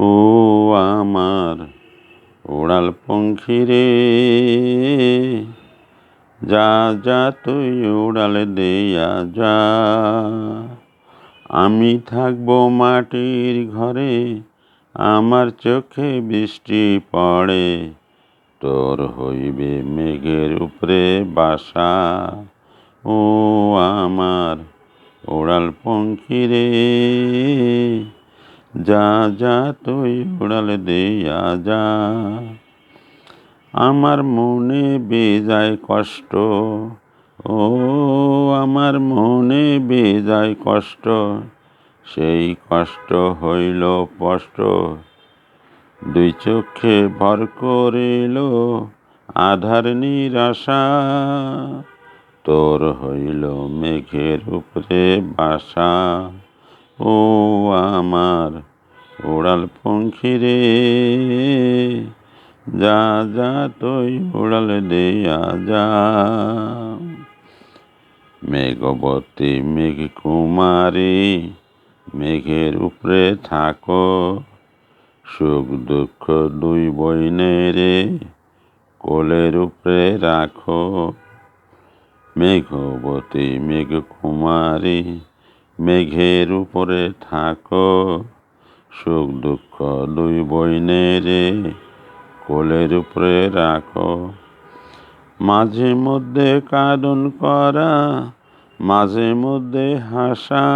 ও আমার উড়াল পঙ্খী রে, যা যা তুই উড়াল দেয়া যা। আমি থাকব মাটির ঘরে, আমার চোখে বৃষ্টি পড়ে। তোর হইবে মেঘের উপরে বাসা। ও আমার উড়াল পঙ্খী রে যা যা তুই উড়াল দেয়া যা। আমার মনে বেজায় কষ্ট, ও, আমার মনে বেজায় কষ্ট, সেই কষ্ট হইল স্পষ্ট। দুই চোখে ভর করিল আধার নিরাশা, তোর হইল মেঘের উপরে বাসা। ও আমার উড়াল পঙ্খী রে, যা যা, তুই উড়াল দেয়া যা। মেঘবতী মেঘ কুমারী মেঘের উপরে থাকো, সুখ দুঃখ দুই বইনেরে কোলের উপরে রাখো। মেঘবতী মেঘ কুমারী মেঘের উপরে থাকো, সুখ দুঃখ দুই বইনেরে কোলের উপরে রাখো। মাঝে মধ্যে কাঁদন করা, মাঝে মধ্যে হাসা।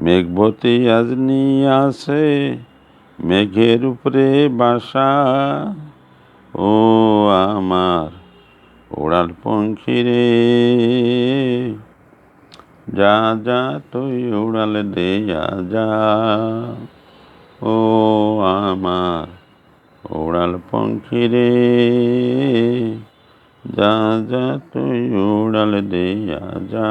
মেঘবতী আজ নিয়ে আসে মেঘের উপরে বাসা। ও আমার উড়াল পঙ্খী রে। যা যা, তুই উড়ালে দে, যা ও আমার উড়াল পঙ্খী রে। যা যা, তুই উড়াল দেয়া যা।